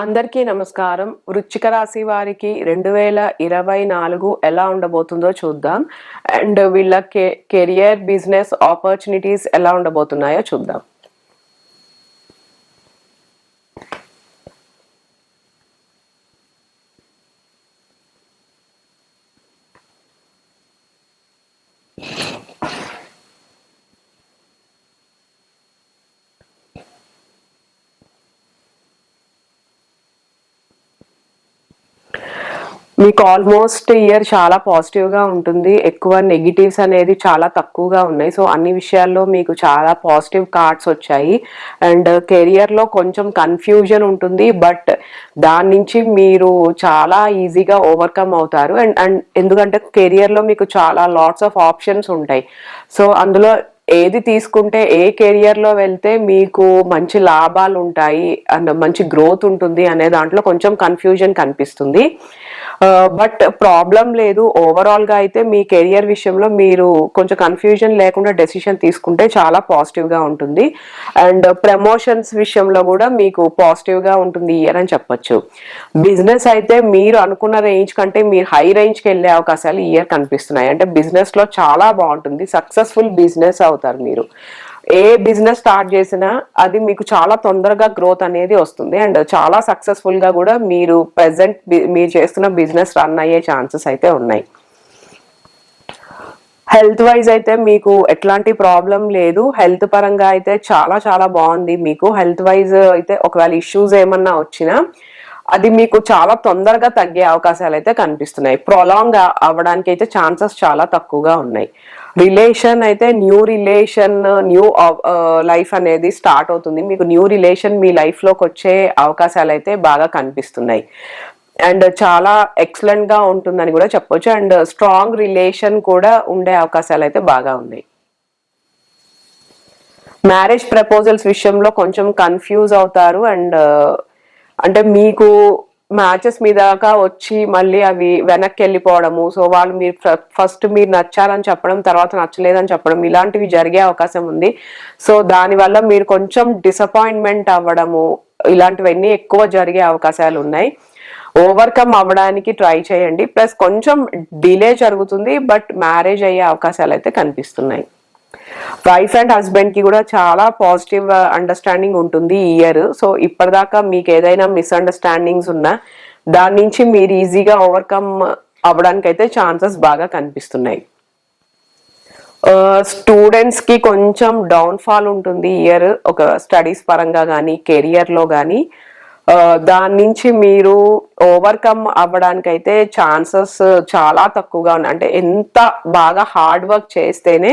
అందరికీ నమస్కారం. వృచ్చిక రాశి వారికి రెండు వేల ఇరవై నాలుగు ఎలా ఉండబోతుందో చూద్దాం. అండ్ వీళ్ళ కెరియర్ బిజినెస్ ఆపర్చునిటీస్ ఎలా ఉండబోతున్నాయో చూద్దాం. మీకు ఆల్మోస్ట్ ఇయర్ చాలా పాజిటివ్గా ఉంటుంది. ఎక్కువ నెగిటివ్స్ అనేది చాలా తక్కువగా ఉన్నాయి. సో అన్ని విషయాల్లో మీకు చాలా పాజిటివ్ కార్డ్స్ వచ్చాయి. అండ్ కెరియర్లో కొంచెం కన్ఫ్యూజన్ ఉంటుంది. బట్ దాని నుంచి మీరు చాలా ఈజీగా ఓవర్కమ్ అవుతారు. అండ్ అండ్ ఎందుకంటే కెరియర్లో మీకు చాలా లాట్స్ ఆఫ్ ఆప్షన్స్ ఉంటాయి. సో అందులో ఏది తీసుకుంటే ఏ కెరియర్లో వెళ్తే మీకు మంచి లాభాలు ఉంటాయి అండ్ మంచి గ్రోత్ ఉంటుంది అనే దాంట్లో కొంచెం కన్ఫ్యూజన్ కనిపిస్తుంది. బట్ ప్రాబ్లం లేదు. ఓవరాల్గా అయితే మీ కెరియర్ విషయంలో మీరు కొంచెం కన్ఫ్యూజన్ లేకుండా డెసిషన్ తీసుకుంటే చాలా పాజిటివ్గా ఉంటుంది. అండ్ ప్రమోషన్స్ విషయంలో కూడా మీకు పాజిటివ్గా ఉంటుంది ఇయర్ అని చెప్పొచ్చు. బిజినెస్ అయితే మీరు అనుకున్న రేంజ్ కంటే మీరు హై రేంజ్కి వెళ్ళే అవకాశాలు ఇయర్ కనిపిస్తున్నాయి. అంటే బిజినెస్లో చాలా బాగుంటుంది. సక్సెస్ఫుల్ బిజినెస్ అవుతారు మీరు. ఏ బిజినెస్ స్టార్ట్ చేసినా అది మీకు చాలా తొందరగా గ్రోత్ అనేది వస్తుంది. అండ్ చాలా సక్సెస్ఫుల్గా కూడా మీరు ప్రెసెంట్ మీరు చేస్తున్న బిజినెస్ రన్ అయ్యే ఛాన్సెస్ అయితే ఉన్నాయి. హెల్త్ వైజ్ అయితే మీకు ఎట్లాంటి ప్రాబ్లం లేదు. హెల్త్ పరంగా అయితే చాలా చాలా బాగుంది మీకు. హెల్త్ వైజ్ అయితే ఒకవేళ ఇష్యూస్ ఏమన్నా వచ్చినా అది మీకు చాలా తొందరగా తగ్గే అవకాశాలు అయితే కనిపిస్తున్నాయి. ప్రొలాంగ్ అవ్వడానికి అయితే ఛాన్సెస్ చాలా తక్కువగా ఉన్నాయి. రిలేషన్ అయితే న్యూ రిలేషన్ న్యూ లైఫ్ అనేది స్టార్ట్ అవుతుంది. మీకు న్యూ రిలేషన్ మీ లైఫ్లోకి వచ్చే అవకాశాలు అయితే బాగా కనిపిస్తున్నాయి. అండ్ చాలా ఎక్సలెంట్గా ఉంటుందని కూడా చెప్పొచ్చు. అండ్ స్ట్రాంగ్ రిలేషన్ కూడా ఉండే అవకాశాలు అయితే బాగా ఉన్నాయి. మ్యారేజ్ ప్రపోజల్స్ విషయంలో కొంచెం కన్ఫ్యూజ్ అవుతారు. అండ్ అంటే మీకు మ్యాచెస్ మీదాకా వచ్చి మళ్ళీ అవి వెనక్కి వెళ్ళిపోవడము సో వాళ్ళు మీరు ఫస్ట్ మీరు నచ్చారని చెప్పడం తర్వాత నచ్చలేదని చెప్పడం ఇలాంటివి జరిగే అవకాశం ఉంది. సో దానివల్ల మీరు కొంచెం డిసప్పాయింట్మెంట్ అవ్వడము ఇలాంటివన్నీ ఎక్కువ జరిగే అవకాశాలు ఉన్నాయి. ఓవర్కమ్ అవ్వడానికి ట్రై చేయండి. ప్లస్ కొంచెం డిలే జరుగుతుంది బట్ మ్యారేజ్ అయ్యే అవకాశాలు అయితే కనిపిస్తున్నాయి. వైఫ్ అండ్ హస్బెండ్కి కూడా చాలా పాజిటివ్ uh, అండర్స్టాండింగ్ ఉంటుంది ఈ ఇయర్ సో ఇప్పటిదాకా మీకు ఏదైనా మిస్అండర్స్టాండింగ్స్ ఉన్నా దాని నుంచి మీరు ఈజీగా ఓవర్కమ్ అవ్వడానికి అయితే ఛాన్సెస్ బాగా కనిపిస్తున్నాయి. Uh, స్టూడెంట్స్కి కొంచెం డౌన్ ఫాల్ ఉంటుంది ఇయర్ ఒక స్టడీస్ పరంగా కానీ కెరియర్లో కానీ uh, దాని నుంచి మీరు ఓవర్కమ్ అవ్వడానికి అయితే ఛాన్సెస్ చాలా తక్కువగా ఉన్నాయి. అంటే ఎంత బాగా హార్డ్ వర్క్ చేస్తేనే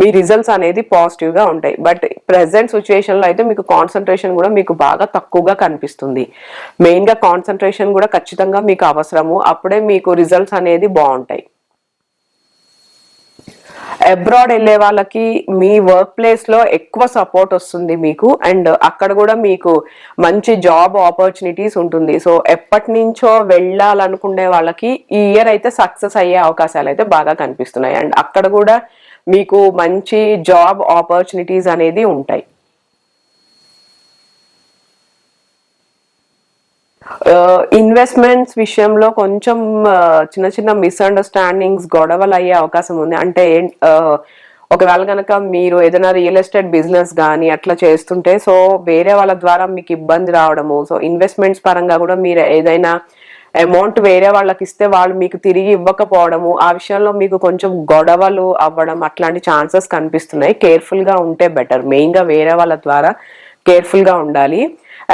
మీ రిజల్ట్స్ అనేది పాజిటివ్గా ఉంటాయి. బట్ ప్రెసెంట్ సిచ్యువేషన్లో అయితే మీకు కాన్సన్ట్రేషన్ కూడా మీకు బాగా తక్కువగా కనిపిస్తుంది. మెయిన్గా కాన్సన్ట్రేషన్ కూడా ఖచ్చితంగా మీకు అవసరము. అప్పుడే మీకు రిజల్ట్స్ అనేది బాగుంటాయి. అబ్రాడ్ వెళ్ళే వాళ్ళకి మీ వర్క్ ప్లేస్లో ఎక్కువ సపోర్ట్ వస్తుంది మీకు. అండ్ అక్కడ కూడా మీకు మంచి జాబ్ ఆపర్చునిటీస్ ఉంటుంది. సో ఎప్పటి నుంచో వెళ్ళాలనుకునే వాళ్ళకి ఈ ఇయర్ అయితే సక్సెస్ అయ్యే అవకాశాలు అయితే బాగా కనిపిస్తున్నాయి. అండ్ అక్కడ కూడా మీకు మంచి జాబ్ ఆపర్చునిటీస్ అనేది ఉంటాయి. ఇన్వెస్ట్మెంట్స్ విషయంలో కొంచెం చిన్న చిన్న మిస్అండర్స్టాండింగ్స్ గొడవలు అయ్యే అవకాశం ఉంది. అంటే ఒకవేళ కనుక మీరు ఏదైనా రియల్ ఎస్టేట్ బిజినెస్ కానీ అట్లా చేస్తుంటే సో వేరే వాళ్ళ ద్వారా మీకు ఇబ్బంది రావడము సో ఇన్వెస్ట్మెంట్స్ పరంగా కూడా మీరు ఏదైనా అమౌంట్ వేరే వాళ్ళకి ఇస్తే వాళ్ళు మీకు తిరిగి ఇవ్వకపోవడము ఆ విషయంలో మీకు కొంచెం గొడవలు అవ్వడం అట్లాంటి ఛాన్సెస్ కనిపిస్తున్నాయి. కేర్ఫుల్గా ఉంటే బెటర్ మెయిన్గా వేరే వాళ్ళ ద్వారా కేర్ఫుల్గా ఉండాలి.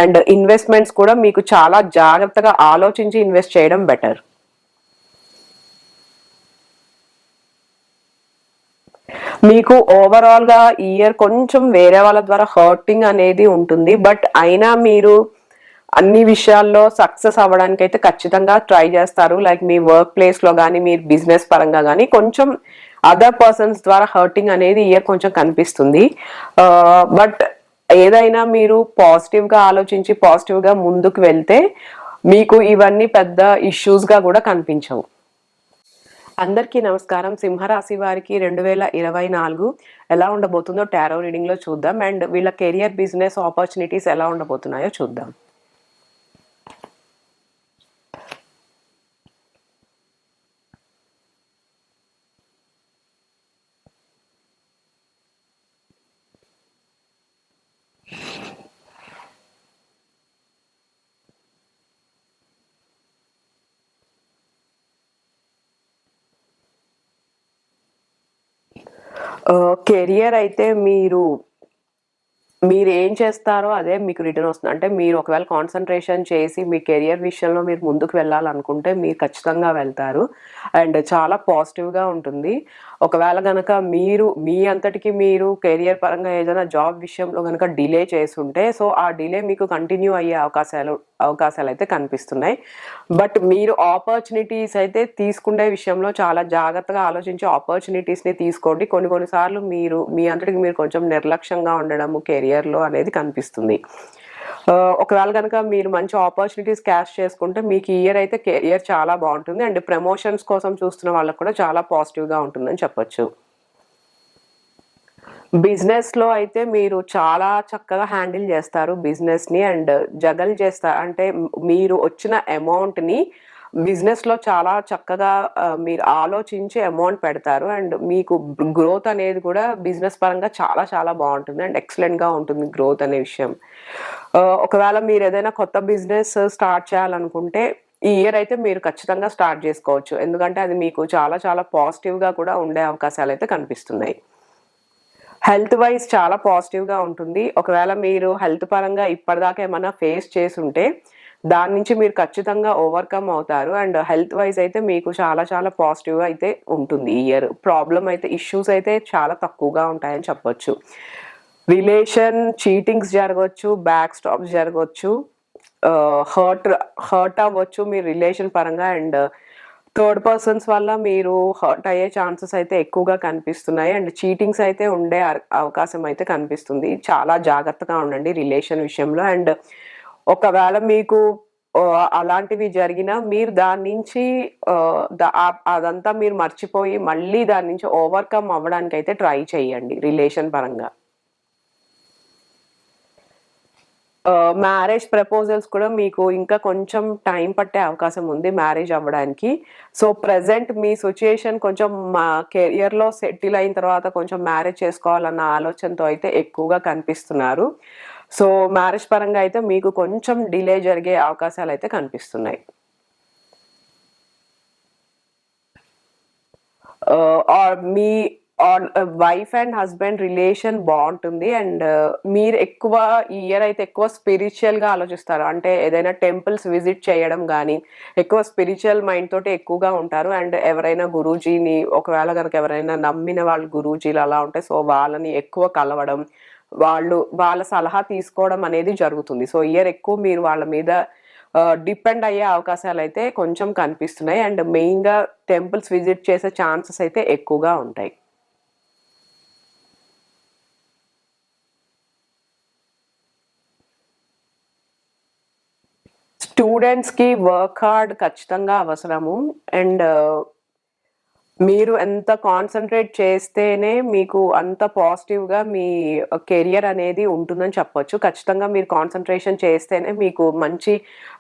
అండ్ ఇన్వెస్ట్మెంట్స్ కూడా మీకు చాలా జాగ్రత్తగా ఆలోచించి ఇన్వెస్ట్ చేయడం బెటర్ మీకు ఓవరాల్గా ఇయర్ కొంచెం వేరే వాళ్ళ ద్వారా హర్టింగ్ అనేది ఉంటుంది. బట్ అయినా మీరు అన్ని విషయాల్లో సక్సెస్ అవ్వడానికి అయితే ఖచ్చితంగా ట్రై చేస్తారు. లైక్ మీ వర్క్ ప్లేస్లో కానీ మీ బిజినెస్ పరంగా కానీ కొంచెం అదర్ పర్సన్స్ ద్వారా హర్టింగ్ అనేది ఇయర్ కొంచెం కనిపిస్తుంది. బట్ ఏదైనా మీరు పాజిటివ్గా ఆలోచించి పాజిటివ్గా ముందుకు వెళ్తే మీకు ఇవన్నీ పెద్ద ఇష్యూస్గా కూడా కనిపించవు. అందరికీ నమస్కారం. సింహరాశి వారికి రెండు వేల ఇరవై నాలుగు ఎలా ఉండబోతుందో టారో రీడింగ్లో చూద్దాం. అండ్ వీళ్ళ కెరియర్ బిజినెస్ ఆపర్చునిటీస్ ఎలా ఉండబోతున్నాయో చూద్దాం. కెరియర్ అయితే మీరు మీరు ఏం చేస్తారో అదే మీకు రిటర్న్ వస్తుంది. అంటే మీరు ఒకవేళ కాన్సన్ట్రేషన్ చేసి మీ కెరియర్ విషయంలో మీరు ముందుకు వెళ్ళాలనుకుంటే మీరు ఖచ్చితంగా వెళ్తారు. అండ్ చాలా పాజిటివ్గా ఉంటుంది. ఒకవేళ కనుక మీరు మీ అంతటికి మీరు కెరియర్ పరంగా ఏదైనా జాబ్ విషయంలో కనుక డిలే చేస్తుంటే సో ఆ డిలే మీకు కంటిన్యూ అయ్యే అవకాశాలు అవకాశాలు అయితే కనిపిస్తున్నాయి. బట్ మీరు ఆపర్చునిటీస్ అయితే తీసుకునే విషయంలో చాలా జాగ్రత్తగా ఆలోచించి ఆపర్చునిటీస్ని తీసుకోండి. కొన్ని కొన్నిసార్లు మీరు మీ అంతటికి మీరు కొంచెం నిర్లక్ష్యంగా ఉండడము కెరియర్లో అనేది కనిపిస్తుంది. ఒకవేళ కనుక మీరు మంచి ఆపర్చునిటీస్ క్యాష్ చేసుకుంటే మీకు ఇయర్ అయితే కెరియర్ చాలా బాగుంటుంది. అండ్ ప్రమోషన్స్ కోసం చూస్తున్న వాళ్ళకి కూడా చాలా పాజిటివ్గా ఉంటుందని చెప్పొచ్చు. బిజినెస్లో అయితే మీరు చాలా చక్కగా హ్యాండిల్ చేస్తారు బిజినెస్ని అండ్ జగల్ చేస్తారు అంటే మీరు వచ్చిన అమౌంట్ని బిజినెస్లో బిజినెస్లో చాలా చక్కగా మీరు ఆలోచించి అమౌంట్ పెడతారు. అండ్ మీకు గ్రోత్ అనేది కూడా బిజినెస్ పరంగా చాలా చాలా బాగుంటుంది. అండ్ ఎక్సలెంట్గా ఉంటుంది గ్రోత్ అనే విషయం. ఒకవేళ మీరు ఏదైనా కొత్త బిజినెస్ స్టార్ట్ చేయాలనుకుంటే ఈ ఇయర్ అయితే మీరు ఖచ్చితంగా స్టార్ట్ చేసుకోవచ్చు. ఎందుకంటే అది మీకు చాలా చాలా పాజిటివ్గా కూడా ఉండే అవకాశాలు అయితే కనిపిస్తున్నాయి. హెల్త్ వైజ్ చాలా పాజిటివ్గా ఉంటుంది. ఒకవేళ మీరు హెల్త్ పరంగా ఇప్పటిదాకా ఏమైనా ఫేస్ చేసి ఉంటే దాని నుంచి మీరు ఖచ్చితంగా ఓవర్కమ్ అవుతారు. అండ్ హెల్త్ వైజ్ అయితే మీకు చాలా చాలా పాజిటివ్ అయితే ఉంటుంది. ఈ ఇయర్ ప్రాబ్లం అయితే ఇష్యూస్ అయితే చాలా తక్కువగా ఉంటాయని చెప్పొచ్చు. రిలేషన్ చీటింగ్స్ జరగవచ్చు బ్యాక్ స్టాప్స్ జరగవచ్చు హర్ట్ హర్ట్ అవ్వచ్చు మీ రిలేషన్ పరంగా. అండ్ థర్డ్ పర్సన్స్ వల్ల మీరు హర్ట్ అయ్యే ఛాన్సెస్ అయితే ఎక్కువగా కనిపిస్తున్నాయి. అండ్ చీటింగ్స్ అయితే ఉండే అవకాశం అయితే కనిపిస్తుంది. చాలా జాగ్రత్తగా ఉండండి రిలేషన్ విషయంలో. అండ్ ఒకవేళ మీకు అలాంటివి జరిగినా మీరు దాని నుంచి అదంతా మీరు మర్చిపోయి మళ్ళీ దాని నుంచి ఓవర్కమ్ అవ్వడానికి అయితే ట్రై చేయండి రిలేషన్ పరంగా. మ్యారేజ్ ప్రపోజల్స్ కూడా మీకు ఇంకా కొంచెం టైం పట్టే అవకాశం ఉంది మ్యారేజ్ అవ్వడానికి. సో ప్రజెంట్ మీ సిచ్యుయేషన్ కొంచెం మా కెరియర్లో సెటిల్ అయిన తర్వాత కొంచెం మ్యారేజ్ చేసుకోవాలన్న ఆలోచనతో అయితే ఎక్కువగా కనిపిస్తున్నారు. సో మ్యారేజ్ పరంగా అయితే మీకు కొంచెం డిలే జరిగే అవకాశాలు అయితే కనిపిస్తున్నాయి. Uh, ఆర్ మీ వైఫ్ అండ్ హస్బెండ్ రిలేషన్ బాగుంటుంది అండ్ uh, మీరు ఎక్కువ ఈ ఇయర్ అయితే ఎక్కువ స్పిరిచువల్గా ఆలోచిస్తారు. అంటే ఏదైనా టెంపుల్స్ విజిట్ చేయడం కానీ ఎక్కువ స్పిరిచువల్ మైండ్ తోటి ఎక్కువగా ఉంటారు. అండ్ ఎవరైనా గురూజీని ఒకవేళ కనుక ఎవరైనా నమ్మిన వాళ్ళు గురూజీలు అలా ఉంటే సో వాళ్ళని ఎక్కువ కలవడం వాళ్ళు వాళ్ళ సలహా తీసుకోవడం అనేది జరుగుతుంది. సో ఇయర్ ఎక్కువ మీరు వాళ్ళ మీద డిపెండ్ అయ్యే అవకాశాలు అయితే కొంచెం కనిపిస్తున్నాయి. అండ్ మెయిన్గా టెంపుల్స్ విజిట్ చేసే ఛాన్సెస్ అయితే ఎక్కువగా ఉంటాయి. స్టూడెంట్స్కి వర్క్ హార్డ్ ఖచ్చితంగా అవసరము. అండ్ మీరు ఎంత కాన్సన్ట్రేట్ చేస్తేనే మీకు అంత పాజిటివ్గా మీ కెరియర్ అనేది ఉంటుందని చెప్పొచ్చు. ఖచ్చితంగా మీరు కాన్సన్ట్రేషన్ చేస్తేనే మీకు మంచి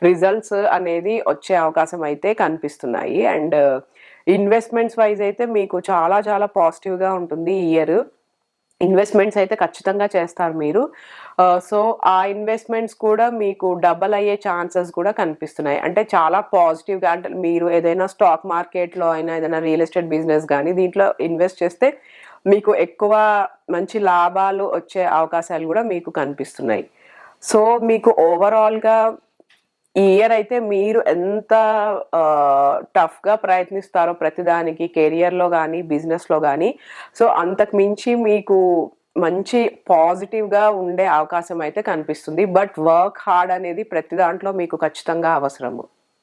రిజల్ట్స్ అనేది వచ్చే అవకాశం అయితే కనిపిస్తున్నాయి. అండ్ ఇన్వెస్ట్మెంట్స్ వైజ్ అయితే మీకు చాలా చాలా పాజిటివ్గా ఉంటుంది ఇయర్ ఇన్వెస్ట్మెంట్స్ అయితే ఖచ్చితంగా చేస్తారు మీరు. సో ఆ ఇన్వెస్ట్మెంట్స్ కూడా మీకు డబల్ అయ్యే ఛాన్సెస్ కూడా కనిపిస్తున్నాయి. అంటే చాలా పాజిటివ్గా అంటే మీరు ఏదైనా స్టాక్ మార్కెట్లో అయినా ఏదైనా రియల్ ఎస్టేట్ బిజినెస్ కానీ దీంట్లో ఇన్వెస్ట్ చేస్తే మీకు ఎక్కువ మంచి లాభాలు వచ్చే అవకాశాలు కూడా మీకు కనిపిస్తున్నాయి. సో మీకు ఓవరాల్గా ఈ ఇయర్ అయితే మీరు ఎంత టఫ్గా ప్రయత్నిస్తారో ప్రతిదానికి కెరియర్లో కానీ బిజినెస్లో కానీ సో అంతకు మించి మీకు మంచి పాజిటివ్గా ఉండే అవకాశం అయితే కనిపిస్తుంది. బట్ వర్క్ హార్డ్ అనేది ప్రతి దాంట్లో మీకు ఖచ్చితంగా అవసరము.